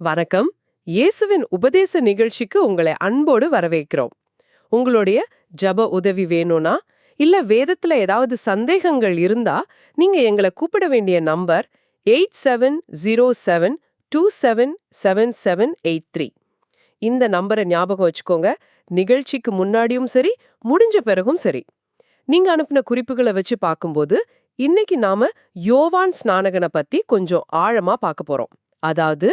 வணக்கம். இயேசுவின் உபதேச நிகழ்ச்சிக்கு உங்களை அன்போடு வரவேற்கிறோம். உங்களுடைய ஜப உதவி வேணும்னா இல்ல வேதத்துல ஏதாவது சந்தேகங்கள் இருந்தா நீங்க எங்களை கூப்பிட வேண்டிய number eight seven zero seven two seven seven seven eight three. இந்த நம்பரை ஞாபகம் வச்சுக்கோங்க. நிகழ்ச்சிக்கு முன்னாடியும் சரி முடிஞ்ச பிறகும் சரி. நீங்க அனுப்பின குறிப்புகளை வச்சு பார்க்கும்போது இன்னைக்கு நாம யோவான் ஸ்நானகனை பத்தி கொஞ்சம் ஆழமா பார்க்க போறோம். அதாவது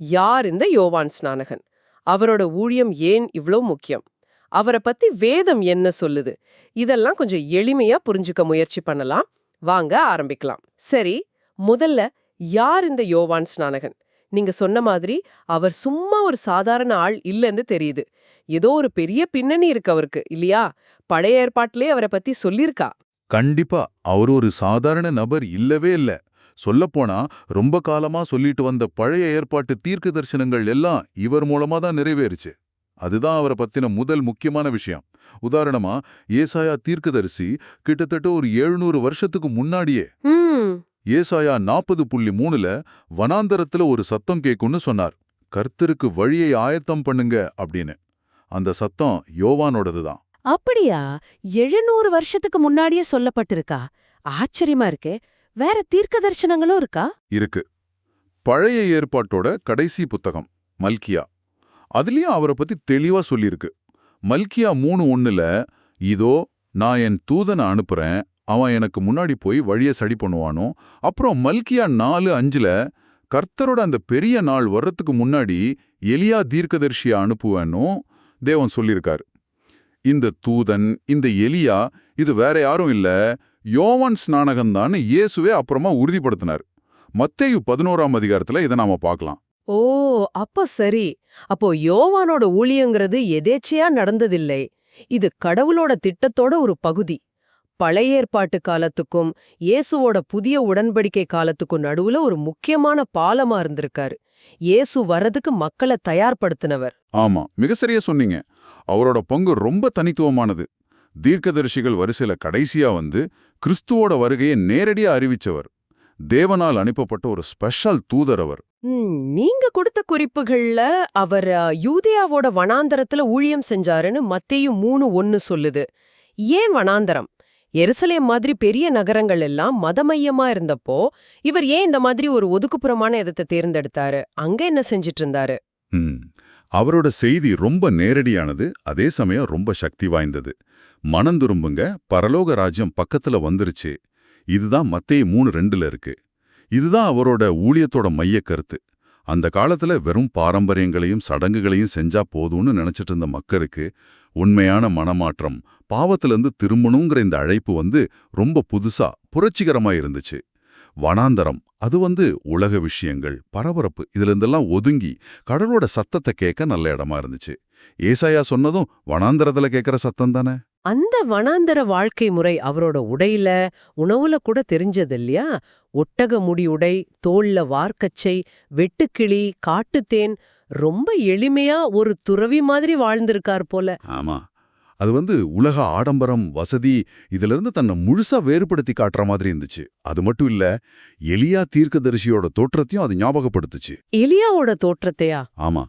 யார் இந்த யோவான் ஸ்நானகன்? அவரோட ஊழியம் ஏன் இவ்ளோ முக்கியம்? அவரை பத்தி வேதம் என்ன சொல்லுது? இதெல்லாம் கொஞ்சம் எளிமையா புரிஞ்சுக்க முயற்சி பண்ணலாம். வாங்க ஆரம்பிக்கலாம். சரி முதல்ல யார் இந்த யோவான் ஸ்நானகன்? நீங்க சொன்ன மாதிரி அவர் சும்மா ஒரு சாதாரண ஆள் இல்லைன்னு தெரியுது. ஏதோ ஒரு பெரிய பின்னணி இருக்கு அவருக்கு இல்லையா? பழைய ஏற்பாட்டிலே அவரை பத்தி சொல்லியிருக்கா. கண்டிப்பா அவர் ஒரு சாதாரண நபர் இல்லவே இல்ல. சொல்லப்போனா ரொம்ப காலமா சொல்லிட்டு வந்த பழைய ஏற்பாட்டு தீர்க்க தரிசனங்கள் எல்லாம் இவர் மூலமா தான் நிறைவேறுச்சு. அதுதான் அவரை பத்தின முதல் முக்கியமான விஷயம். உதாரணமா ஏசாயா தீர்க்கதரிசி கிட்டத்தட்ட ஒரு எழுநூறு வருஷத்துக்கு முன்னாடியே ஏசாயா நாற்பது புள்ளி மூணுல வனாந்தரத்துல ஒரு சத்தம் கேக்கும்னு சொன்னார். கர்த்தருக்கு வழியை ஆயத்தம் பண்ணுங்க அப்படின்னு. அந்த சத்தம் யோவானோடதுதான் அப்படியா? எழுநூறு வருஷத்துக்கு முன்னாடியே சொல்லப்பட்டிருக்கா? ஆச்சரியமா இருக்கே. வேற தீர்க்க தரிசனங்களும் இருக்கா? இருக்கு. பழைய ஏற்பாட்டோட கடைசி புத்தகம் மல்கியா. அதுலயும் அவரை பத்தி தெளிவா சொல்லியிருக்கு. மல்கியா மூணு ஒண்ணுல இதோ நான் என் தூதனை அனுப்புறேன். அவன் எனக்கு முன்னாடி போய் வழிய சரி பண்ணுவானோ? அப்புறம் மல்கியா நாலு அஞ்சுல கர்த்தரோட அந்த பெரிய நாள் வர்றதுக்கு முன்னாடி எலியா தீர்க்கதர்ஷியை அனுப்புவேனோ? தேவன் சொல்லியிருக்காரு. இந்த தூதன் இந்த எலியா இது வேற யாரும் இல்ல. யோவான் ஸ்நானகம்தான்னு இயேசுவே அப்புறமா உறுதிப்படுத்தினார். மத்தேயு பதினோராம் அதிகாரத்துல இதை நாம பார்க்கலாம். ஓ அப்ப சரி. அப்போ யோவானோட ஊழியங்கிறது எதேச்சையா நடந்ததில்லை. இது கடவுளோட திட்டத்தோட ஒரு பகுதி. பழைய ஏற்பாட்டு காலத்துக்கும் இயேசுவோட புதிய உடன்படிக்கை காலத்துக்கும் நடுவுல ஒரு முக்கியமான பாலமா இருந்திருக்காரு. இயேசு வரதுக்கு மக்களை தயார்படுத்தினவர். ஆமா மிக சரியா சொன்னீங்க. அவரோட பங்கு ரொம்ப தனித்துவமானது. தீர்க்கதரிசிகள் வரிசையில கடைசியா வந்து கிறிஸ்துவோட வருகையை நேரடியா அறிவிச்சவர். தேவனால் அனுப்பப்பட்ட ஒரு ஸ்பெஷல் தூதர் அவர். நீங்க கொடுத்த குறிப்புகள்ல அவர் யூதேயாவோட வனாந்தரத்துல ஊழியம் செஞ்சாருன்னு மத்தேயு மூணு ஒன்னு சொல்லுது. ஏன் வனாந்தரம்? எருசலேம் மாதிரி பெரிய நகரங்கள் எல்லாம் மதமையமா இருந்தப்போ இவர் ஏன் இந்த மாதிரி ஒரு ஒதுக்குப்புறமான இடத்தை தேர்ந்தெடுத்தாரு? அங்க என்ன செஞ்சிட்டு இருந்தாரு. அவரோட செய்தி ரொம்ப நேரடியானது அதே சமயம் ரொம்ப சக்தி வாய்ந்தது. மனந்துரும்புங்க பரலோக ராஜ்யம் பக்கத்துல வந்துருச்சு. இதுதான் மத்திய மூணு ரெண்டுல இருக்கு. இதுதான் அவரோட ஊழியத்தோட மைய கருத்து. அந்த காலத்துல வெறும் பாரம்பரியங்களையும் சடங்குகளையும் செஞ்சா போதும்னு நினைச்சிட்டு இருந்த மக்களுக்கு உண்மையான மனமாற்றம் பாவத்திலிருந்து திரும்பணுங்கிற இந்த அழைப்பு வந்து ரொம்ப புதுசா புரட்சிகரமா இருந்துச்சு. வனாந்தரம் அது வந்து உலக விஷயங்கள் பரபரப்பு இதுலேருந்தெல்லாம் ஒதுங்கி கடலோட சத்தத்தை கேட்க நல்ல இடமா இருந்துச்சு. ஏசாயா சொன்னதும் வனாந்தரத்துல கேட்குற சத்தம் தானே? அந்த வனாந்தர வாழ்க்கை முறை அவரோட உடையில உணவுல கூட தெரிஞ்சது இல்லையா? ஒட்டக முடி உடை தோல்ல வார்க்கச்சை வெட்டுக்கிளி காட்டுத்தேன் ரொம்ப எளிமையா ஒரு துறவி மாதிரி வாழ்ந்திருக்கார் போல. ஆமா. அது வந்து உலக ஆடம்பரம் வசதி இதுல இருந்து தன்னை முழுசா வேறுபடுத்தி காட்டுற மாதிரி இருந்துச்சு. அது மட்டும் இல்ல எலியா தீர்க்கதரிசியோட தோற்றத்தையும் அது ஞாபகப்படுத்துச்சு. எலியாவோட தோற்றத்தையா? ஆமா.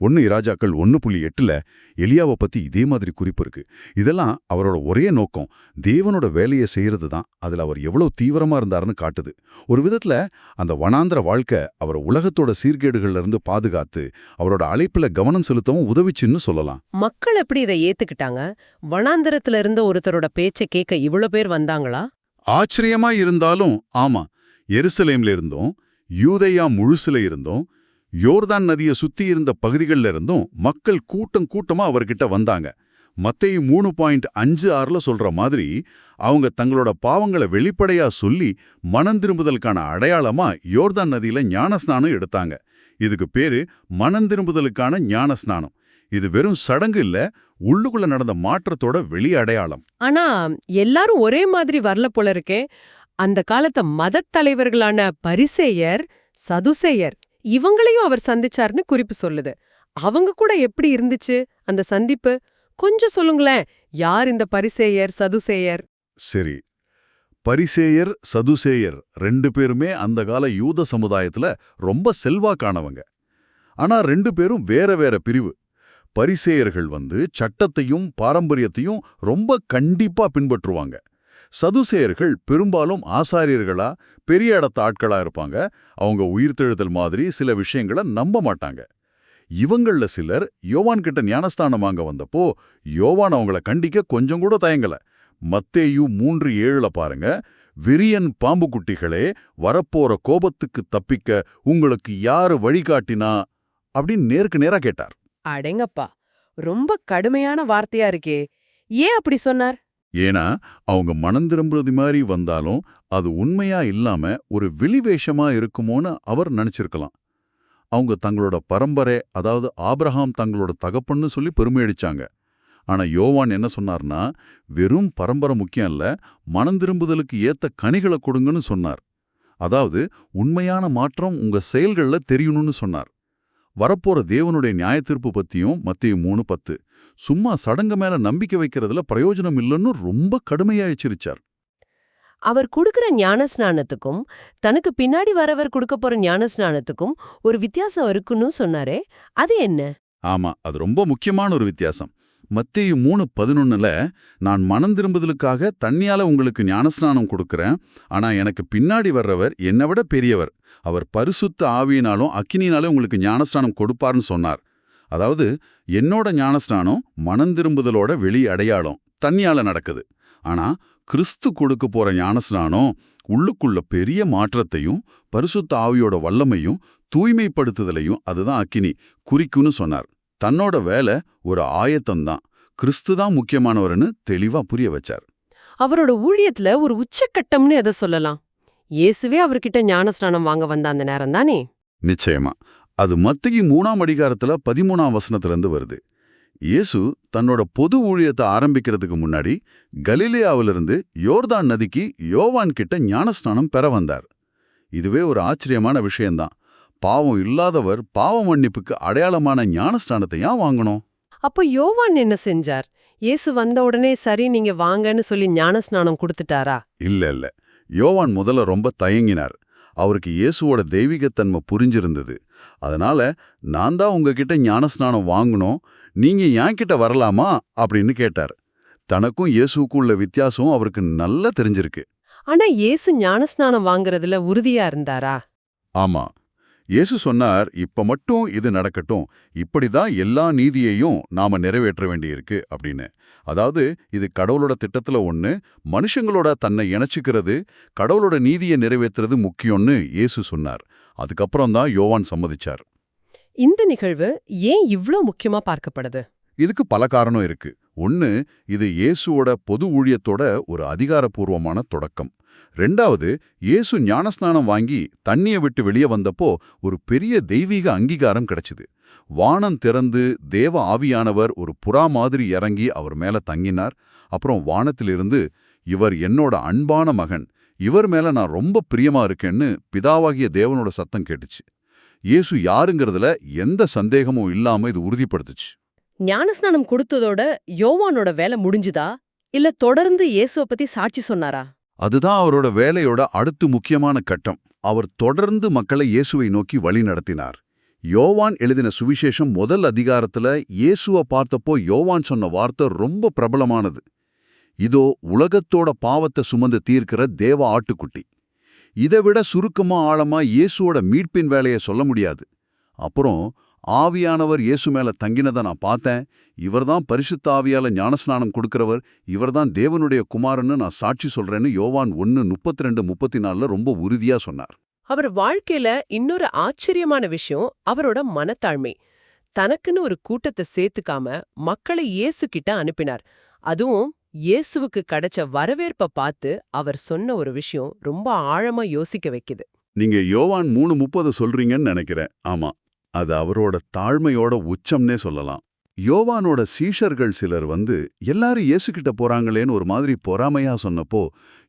ஒன்னு இராஜாக்கள் ஒன்னு புள்ளி எட்டுல எலியாவை பத்தி இதே மாதிரி குறிப்பு இருக்கு. இதெல்லாம் அவரோட ஒரே நோக்கம் தேவனோட வேலையை செய்யறது தான். அதுல அவர் எவ்வளவு தீவிரமா இருந்தாருன்னு காட்டுது. ஒரு விதத்துல அந்த வனாந்திர வாழ்க்கை அவரை உலகத்தோட சீர்கேடுகள்ல இருந்து பாதுகாத்து அவரோட அழைப்புல கவனம் செலுத்தவும் உதவிச்சுன்னு சொல்லலாம். மக்கள் எப்படி இதை ஏத்துக்கிட்டாங்க? வனாந்தரத்துல இருந்த ஒருத்தரோட பேச்சை கேட்க இவ்வளவு பேர் வந்தாங்களா? ஆச்சரியமா இருந்தாலும் ஆமா எருசலேம்ல இருந்தோம் யூதேயா முழுசுல இருந்தோம் யோர்தான் நதியை சுத்தி இருந்த பகுதிகளில் இருந்தும் மக்கள் கூட்டம் கூட்டமா அவர்கிட்ட வந்தாங்க. மத்தையும் மூணு பாயிண்ட் அஞ்சு ஆறுல சொல்ற மாதிரி அவங்க தங்களோட பாவங்களை வெளிப்படையா சொல்லி மனம் திரும்புதலுக்கான அடையாளமா யோர்தான் நதியில ஞானஸ்நானம் எடுத்தாங்க. இதுக்கு பேரு மனம் திரும்புதலுக்கான ஞானஸ்நானம். இது வெறும் சடங்கு இல்ல உள்ளுக்குள்ள நடந்த மாற்றத்தோட வெளி அடையாளம். ஆனா எல்லாரும் ஒரே மாதிரி வரல போல இருக்கே. அந்த காலத்த மதத் தலைவர்களான பரிசேயர் சதுசேயர் இவங்களையும் அவர் சந்திச்சார்னு குறிப்பு சொல்லுது. அவங்க கூட எப்படி இருந்துச்சு? அந்த சந்திப்பு? கொஞ்சம் சொல்லுங்களேன். யார் இந்த பரிசேயர் சதுசேயர்? சரி. பரிசேயர் சதுசேயர் ரெண்டு பேருமே அந்த கால யூத சமுதாயத்துல ரொம்ப செல்வாக்கானவங்க ஆனா ரெண்டு பேரும் வேற வேற பிரிவு. பரிசேயர்கள் வந்து சட்டத்தையும் பாரம்பரியத்தையும் ரொம்ப கண்டிப்பா பின்பற்றுவாங்க. சதுசேயர்கள் பெரும்பாலும் ஆசாரியர்களா பெரிய இடத்த ஆட்களா இருப்பாங்க. அவங்க உயிர்த்தெழுதல் மாதிரி சில விஷயங்களை நம்ப மாட்டாங்க. இவங்கள சிலர் யோவான் கிட்ட ஞானஸ்தானம் வாங்க வந்தப்போ யோவான் அவங்கள கண்டிக்க கொஞ்சம் கூட தயங்கல. மத்தேயு மூன்று ஏழுல பாருங்க விரியன் பாம்பு குட்டிகளே வரப்போற கோபத்துக்கு தப்பிக்க உங்களுக்கு யாரு வழிகாட்டினா அப்படின்னு நேருக்கு நேரா கேட்டார். அடேங்கப்பா ரொம்ப கடுமையான வார்த்தையா இருக்கே. ஏன் அப்படி சொன்னார்? ஏன்னா அவங்க மனம் திரும்புறது மாதிரி வந்தாலும் அது உண்மையா இல்லாம ஒரு வெளிவேஷமா இருக்குமோன்னு அவர் நினைச்சிருக்கலாம். அவங்க தங்களோட பரம்பரை அதாவது ஆப்ரஹாம் தங்களோட தகப்பன்னு சொல்லி பெருமை அடிச்சாங்க. ஆனா யோவான் என்ன சொன்னார்னா வெறும் பரம்பரை முக்கியம் இல்ல மனம் திரும்புதலுக்கு ஏத்த கனிகளை கொடுங்கன்னு சொன்னார். அதாவது உண்மையான மாற்றம் உங்க செயல்கள்ல தெரியணும்னு சொன்னார். வரப்போற தேவனுடைய நியாயத்தீர்ப்பு பத்தியும் மத்திய மூணு பத்து. சும்மா சடங்கு மேல நம்பிக்கை வைக்கிறதுல பிரயோஜனம் இல்லைன்னு ரொம்ப கடுமையா எச்சரிச்சார். அவர் கொடுக்கிற ஞானஸ்நானத்துக்கும் தனக்கு பின்னாடி வரவர் கொடுக்க போற ஞானஸ்நானத்துக்கும் ஒரு வித்தியாசம் இருக்குன்னு சொன்னாரே அது என்ன? ஆமா அது ரொம்ப முக்கியமான ஒரு வித்தியாசம். மத்தேயு மூணு பதினொன்னுல நான் மனம் திரும்புதலுக்காக தண்ணியால உங்களுக்கு ஞானஸ்நானம் கொடுக்கறேன். ஆனா எனக்கு பின்னாடி வர்றவர் என்னை விட பெரியவர். அவர் பரிசுத்த ஆவியினாலும் அக்கினினாலும் உங்களுக்கு ஞானஸ்நானம் கொடுப்பார்னு சொன்னார். அதாவது என்னோட ஞானஸ்நானம் மனம் திரும்புதலோட வெளி அடையாளம் தண்ணியால நடக்குது. ஆனா கிறிஸ்து கொடுக்க போற ஞானஸ்நானம் உள்ளுக்குள்ள பெரிய மாற்றத்தையும் பரிசுத்த ஆவியோட வல்லமையும் தூய்மைப்படுத்துதலையும் அதுதான் அக்கினி குறிக்குன்னு சொன்னார். தன்னோட வேலை ஒரு ஆயத்தம்தான். கிறிஸ்து தான் முக்கியமானவர்னு தெளிவா புரிய வச்சார். அவரோட ஊழியத்துல ஒரு உச்சக்கட்டம்னு எதை சொல்லலாம்? இயேசுவே அவர்கிட்ட ஞானஸ்நானம் வாங்க வந்த அந்த நேரம் தானே? நிச்சயமா. அது மத்திய மூணாம் அதிகாரத்துல பதிமூணாம் வசனத்திலிருந்து வருது. இயேசு தன்னோட பொது ஊழியத்தை ஆரம்பிக்கிறதுக்கு முன்னாடி கலிலேயாவிலிருந்து யோர்தான் நதிக்கு யோவான் கிட்ட ஞானஸ்நானம் பெற வந்தார். இதுவே ஒரு ஆச்சரியமான விஷயம்தான். பாவம் இல்லாதவர் பாவ மன்னிப்புக்கு அடையாளமான ஞானஸ்நானத்தை ஏன் வாங்கணும்? அப்போ யோவான் என்ன செஞ்சார்? இயேசு வந்த உடனே சரி நீங்க வாங்கன்னு சொல்லி ஞானஸ்நானம் கொடுத்துட்டாரா? இல்ல இல்ல. யோவான் முதல்ல ரொம்ப தயங்கினார். அவருக்கு இயேசுவோட தெய்வீகத்தன்மை புரிஞ்சிருந்தது. அதனால நான் தான் உங்ககிட்ட ஞானஸ்நானம் வாங்கணும். நீங்க என் கிட்ட வரலாமா? அப்படின்னு கேட்டார். தனக்கும் இயேசுவுக்கும் உள்ள வித்தியாசம் அவருக்கு நல்லா தெரிஞ்சிருக்கு. ஆனா இயேசு ஞானஸ்நானம் வாங்குறதுல உறுதியா இருந்தாரா? ஆமா. இயேசு சொன்னார் இப்ப மட்டும் இது நடக்கட்டும். இப்படிதான் எல்லா நீதியையும் நாம நிறைவேற்ற வேண்டியிருக்கு அப்படின்னு. அதாவது இது கடவுளோட திட்டத்துல ஒண்ணு மனுஷங்களோட தன்னை இணைச்சிக்கிறது கடவுளோட நீதியை நிறைவேற்றுறது முக்கியம்னு இயேசு சொன்னார். அதுக்கப்புறம் தான் யோவான் சம்மதிச்சார். இந்த நிகழ்வு ஏன் இவ்ளோ முக்கியமா பார்க்கப்படுது? இதுக்கு பல காரணம் இருக்கு. ஒன்னு இது இயேசுவோட பொது ஊழியத்தோட ஒரு அதிகாரப்பூர்வமான தொடக்கம். ரெண்டாவது இயேசு ஞானஸ்நானம் வாங்கி தண்ணியை விட்டு வெளியே வந்தப்போ ஒரு பெரிய தெய்வீக அங்கீகாரம் கிடைச்சுது. வானம் திறந்து தேவ ஆவியானவர் ஒரு புறா மாதிரி இறங்கி அவர் மேல தங்கினார். அப்புறம் வானத்திலிருந்து இவர் என்னோட அன்பான மகன். இவர் மேல நான் ரொம்ப பிரியமா இருக்கேன்னு பிதாவாகிய தேவனோட சத்தம் கேட்டுச்சு. இயேசு யாருங்கிறதுல எந்த சந்தேகமும் இல்லாம இது உறுதிப்படுத்துச்சு. ஞானஸ்நானம் கொடுத்ததோட யோவானோட வேலை முடிஞ்சுதா? இல்ல தொடர்ந்து இயேசுவ பத்தி சாட்சி சொன்னாரா? அதுதான் அவரோட வேலையோட அடுத்து முக்கியமான கட்டம். அவர் தொடர்ந்து மக்களை இயேசுவை நோக்கி வழி நடத்தினார். யோவான் எழுதின சுவிசேஷம் முதல் அதிகாரத்துல இயேசுவை பார்த்தப்போ யோவான் சொன்ன வார்த்தை ரொம்ப பிரபலமானது. இதோ உலகத்தோட பாவத்தை சுமந்து தீர்க்கிற தேவ ஆட்டுக்குட்டி. இதை விட சுருக்கமா ஆழமா இயேசுவோட மீட்பின் வேலையை சொல்ல முடியாது. அப்புறம் ஆவியானவர் இயேசு மேல தங்கினதை நான் பார்த்தேன். இவர்தான் பரிசுத்த ஆவியால ஞானஸ்நானம் கொடுக்கிறவர். இவர்தான் தேவனுடைய குமாரன்னு நான் சாட்சி சொல்றேன்னு யோவான் ஒன்னு முப்பத்தி ரெண்டு முப்பத்தி நாலுல ரொம்ப உறுதியா சொன்னார். அவர் வாழ்க்கையில இன்னொரு ஆச்சரியமான விஷயம் அவரோட மனத்தாழ்மை. தனக்குன்னு ஒரு கூட்டத்தை சேர்த்துக்காம மக்களை இயேசு கிட்ட அனுப்பினார். அதுவும் இயேசுவுக்கு கிடைச்ச வரவேற்ப பார்த்து அவர் சொன்ன ஒரு விஷயம் ரொம்ப ஆழமா யோசிக்க வைக்குது. நீங்க யோவான் மூணு முப்பது சொல்றீங்கன்னு நினைக்கிறேன். ஆமா. அது அவரோட தாழ்மையோட உச்சம்னே சொல்லலாம். யோவானோட சீஷர்கள் சிலர் வந்து எல்லாரும் இயேசுகிட்ட போறாங்களேன்னு ஒரு மாதிரி பொறாமையா சொன்னப்போ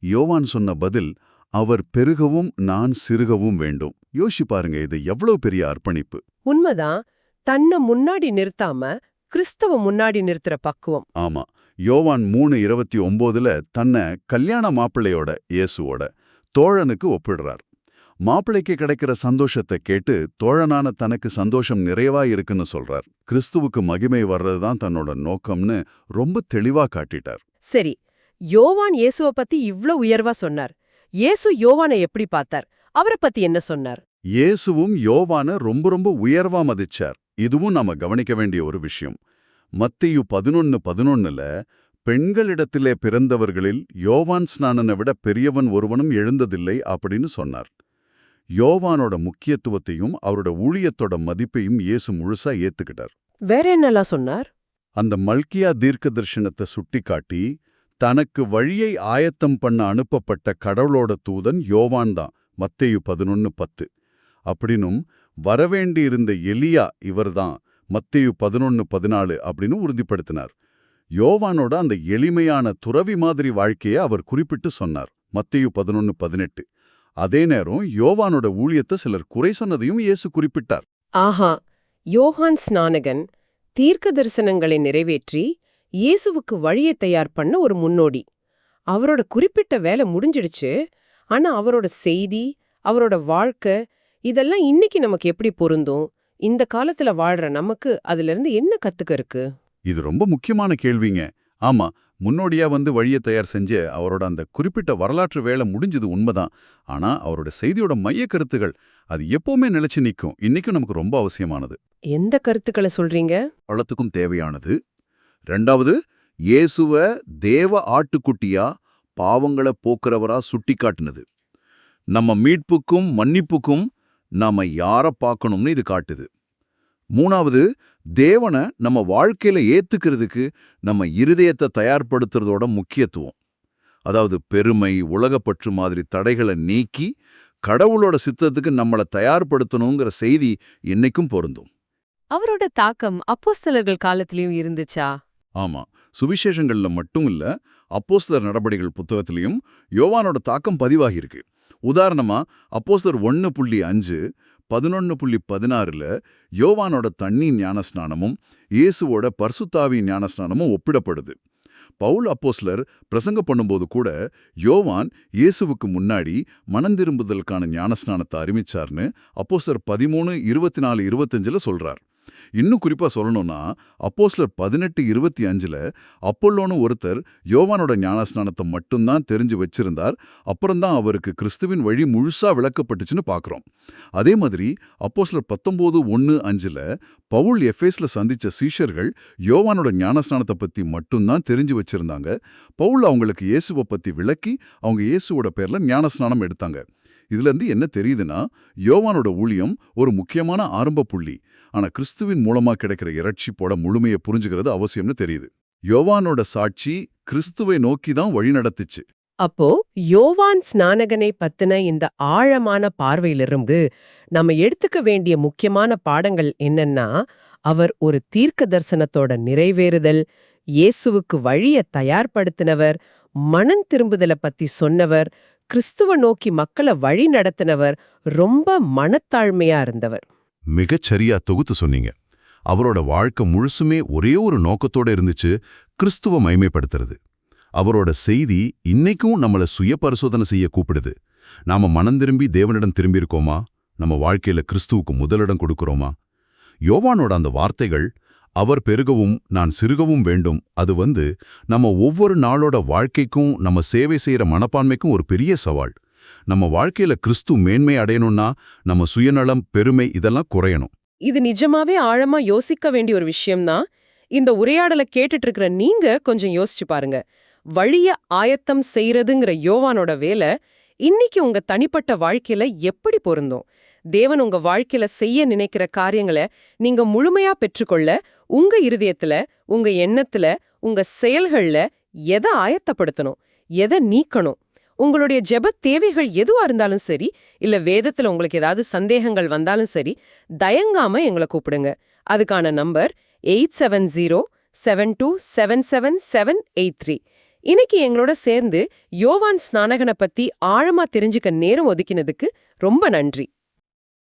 யோவான் சொன்ன பதில் அவர் பெருகவும் நான் சிறுகவும் வேண்டும். யோசிச்சு பாருங்க இது எவ்வளவு பெரிய அர்ப்பணிப்பு. உண்மைதான் தன்னை முன்னாடி நிறுத்தாம கிறிஸ்தவ முன்னாடி நிறுத்துற பக்குவம். ஆமா யோவான் மூணு இருபத்தி ஒம்போதுல தன்னை கல்யாண மாப்பிள்ளையோட இயேசுவோட தோழனுக்கு ஒப்பிடுறார். மாப்பிள்ளைக்கு கிடைக்கிற சந்தோஷத்தை கேட்டு தோழனான தனக்கு சந்தோஷம் நிறைவா இருக்குன்னு சொல்றார். கிறிஸ்துவுக்கு மகிமை வர்றதுதான் தன்னோட நோக்கம்னு ரொம்ப தெளிவா காட்டிட்டார். சரி யோவான் இயேசுவ பத்தி இவ்ளோ உயர்வா சொன்னார். இயேசு யோவானை எப்படி பார்த்தார்? அவரை பத்தி என்ன சொன்னார்? இயேசுவும் யோவான ரொம்ப ரொம்ப உயர்வா மதிச்சார். இதுவும் நாம கவனிக்க வேண்டிய ஒரு விஷயம். மத்தியு பதினொன்னு பதினொன்னுல பெண்களிடத்திலே பிறந்தவர்களில் யோவான் ஸ்நானனை விட பெரியவன் ஒருவனும் எழுந்ததில்லை அப்படின்னு சொன்னார். யோவானோட முக்கியத்துவத்தையும் அவரோட ஊழியத்தோட மதிப்பையும் இயேசு முழுசா ஏத்துக்கிட்டார். வேற என்னெல்லாம் சொன்னார்? அந்த மல்கியா தீர்க்க தரிசனத்தை சுட்டிக்காட்டி தனக்கு வழியை ஆயத்தம் பண்ண அனுப்பப்பட்ட கடவுளோட தூதன் யோவான் தான். மத்தேயு பதினொன்னு பத்து. அப்படின்னும் வரவேண்டியிருந்த எலியா இவர்தான் மத்தேயு பதினொன்னு பதினாலு அப்படின்னு உறுதிப்படுத்தினார். யோவானோட அந்த எளிமையான துறவி மாதிரி வாழ்க்கையை அவர் குறிப்பிட்டு சொன்னார். மத்தேயு பதினொன்னு பதினெட்டு. அதே நேரம் யோவானோட ஊழியத்தை சிலர் குறை சொன்னதையும் இயேசு குறிப்பிட்டார். ஆஹா யோகான் ஸ்நானகன் தீர்க்க தரிசனங்களை நிறைவேற்றி இயேசுவுக்கு வழியை தயார் பண்ண ஒரு முன்னோடி. அவரோட குறிப்பிட்ட வேலை முடிஞ்சிடுச்சு ஆனா அவரோட செய்தி அவரோட வாழ்க்கை இதெல்லாம் இன்னைக்கு நமக்கு எப்படி பொருந்தும்? இந்த காலத்துல வாழ்ற நமக்கு அதுல இருந்து என்ன கத்துக்க இருக்கு? இது ரொம்ப முக்கியமான கேள்விங்க. ஆமா முன்னோடியா வந்து வழியை தயார் செஞ்சு அவரோட அந்த குறிப்பிட்ட வரலாற்று வேலை முடிஞ்சது உண்மைதான். ஆனா அவரோட செய்தியோட மைய கருத்துகள் அது எப்பவுமே நிலைச்சு நிக்கும். இன்னைக்கும் நமக்கு ரொம்ப அவசியமானது. எந்த கருத்துக்களை சொல்றீங்க? வளத்துக்கும் தேவையானது. ரெண்டாவது இயேசுவ தேவ ஆட்டுக்குட்டியா பாவங்களை போக்குறவரா சுட்டிக்காட்டுனது. நம்ம மீட்புக்கும் மன்னிப்புக்கும் நாம யார பார்க்கணும்னு இது காட்டுது. மூணாவது தேவனை நம்ம வாழ்க்கையில ஏத்துக்கிறதுக்கு நம்ம இருதயத்தை தயார்படுத்துறதோட முக்கியத்துவம். அதாவது பெருமை உலகப்பற்று மாதிரி தடைகளை நீக்கி கடவுளோட சித்தத்துக்கு நம்மளை தயார்படுத்தணுங்கிற செய்தி இன்னைக்கும் பொருந்தும். அவரோட தாக்கம் அப்போஸ்தலர்கள் காலத்திலயும் இருந்துச்சா? ஆமா. சுவிசேஷங்கள்ல மட்டும் இல்ல அப்போஸ்தலர் நடபடிகள் புத்தகத்திலையும் யோவானோட தாக்கம் பதிவாகியிருக்கு. உதாரணமா அப்போஸ்தலர் ஒன்னு புள்ளி அஞ்சு பதினொன்னு புள்ளி பதினாறுல யோவானோட தண்ணி ஞானஸ்நானமும் இயேசுவோட பர்சுத்தாவி ஞானஸ்நானமும் ஒப்பிடப்படுது. பவுல் அப்போஸ்லர் பிரசங்க பண்ணும்போது கூட யோவான் இயேசுவுக்கு முன்னாடி மனந்திரும்புதலுக்கான ஞானஸ்நானத்தை அறிவிச்சார்னு அப்போஸ்லர் பதிமூணு இருபத்தி நாலு இருபத்தஞ்சில் சொல்கிறார் இன்னும் குறிப்பா சொல்லணும்னா அப்போஸ்லர் பதினெட்டு இருபத்தி அஞ்சுல அப்போல்லோன்னு ஒருத்தர் யோவானோட ஞானஸ்நானத்தை மட்டும்தான் தெரிஞ்சு வச்சிருந்தார். அப்புறம்தான் அவருக்கு கிறிஸ்துவின் வழி முழுசா விளக்கப்பட்டுச்சுன்னு பார்க்குறோம் அதே மாதிரி அப்போஸ்லர் பத்தொம்போது ஒன்று அஞ்சுல பவுல் எஃபேஸ்ல சந்திச்ச சீஷர்கள் யோவானோட ஞானஸ்நானத்தை பத்தி மட்டும்தான் தெரிஞ்சு வச்சிருந்தாங்க. பவுல் அவங்களுக்கு இயேசுவை பத்தி விளக்கி அவங்க இயேசுவோட பேர்ல ஞானஸ்நானம் எடுத்தாங்க. இதுல இருந்து என்ன தெரியுதுன்னா யோவானோட ஊழியம் ஒரு முக்கியமான ஆரம்ப புள்ளி. ஆனா கிறிஸ்துவின் மூலமா கிடைக்கிற இறைச்சிப்போட முழுமையை புரிஞ்சுக்கிறது அவசியம்னு தெரியுது. யோவானோட சாட்சி கிறிஸ்துவை நோக்கி தான் வழி நடத்துச்சு. அப்போ யோவான் ஸ்நானகனை பத்தின இந்த ஆழமான பார்வையிலிருந்து நம்ம எடுத்துக்க வேண்டிய முக்கியமான பாடங்கள் என்னன்னா அவர் ஒரு தீர்க்க தரிசனத்தோட நிறைவேறுதல் இயேசுவுக்கு வழிய தயார்படுத்தினவர் மனம் திரும்புதலை பத்தி சொன்னவர் கிறிஸ்துவ நோக்கி மக்களை வழி நடத்தினவர் ரொம்ப மனத்தாழ்மையா இருந்தவர். மிகச்சரியா தொகுத்து சொன்னீங்க. அவரோட வாழ்க்கை முழுசுமே ஒரே ஒரு நோக்கத்தோட இருந்துச்சு கிறிஸ்துவ மைமைப்படுத்துறது அவரோட செய்தி இன்னைக்கும் நம்மள சுய பரிசோதனை செய்ய கூப்பிடுது. நாம மனம் திரும்பி தேவனிடம் திரும்பியிருக்கோமா? நம்ம வாழ்க்கையில கிறிஸ்துவுக்கு முதலிடம் கொடுக்கிறோமா? யோவானோட அந்த வார்த்தைகள் அவர் பெருகவும் நான் சிறுகவும் வேண்டும். அது வந்து நம்ம ஒவ்வொரு நாளோட வாழ்க்கைக்கும் நம்ம சேவை செய்யற மனப்பான்மைக்கும் ஒரு பெரிய சவால். நம்ம வாழ்க்கையில கிறிஸ்து மேன்மை அடையணும்னா நம்ம சுயநலம் பெருமை இதெல்லாம் குறையணும். இது நிஜமாவே ஆழமா யோசிக்க வேண்டிய ஒரு விஷயம்தான் இந்த உரையாடலை கேட்டுட்டு இருக்கிற நீங்க கொஞ்சம் யோசிச்சு பாருங்க. வழிய ஆயத்தம் செய்யறதுங்கிற யோவானோட வேலை இன்னைக்கு உங்க தனிப்பட்ட வாழ்க்கையில எப்படி பொருந்தும்? தேவன் உங்க வாழ்க்கையில செய்ய நினைக்கிற காரியங்களை நீங்க முழுமையா பெற்றுக்கொள்ள உங்க இருதயத்துல உங்க எண்ணத்துல உங்க செயல்கள்ல எதை ஆயத்தப்படுத்தணும் எதை நீக்கணும் உங்களுடைய ஜெபத் தேவைகள் எதுவா இருந்தாலும் சரி இல்ல வேதத்துல உங்களுக்கு ஏதாவது சந்தேகங்கள் வந்தாலும் சரி தயங்காம எங்களை கூப்பிடுங்க. அதுக்கான number eight seven zero seven two seven seven seven eight three. இன்னைக்கு எங்களோட சேர்ந்து யோவான் ஸ்நானகனை பத்தி ஆழமா தெரிஞ்சுக்க நேரம் ஒதுக்கினதுக்கு ரொம்ப நன்றி.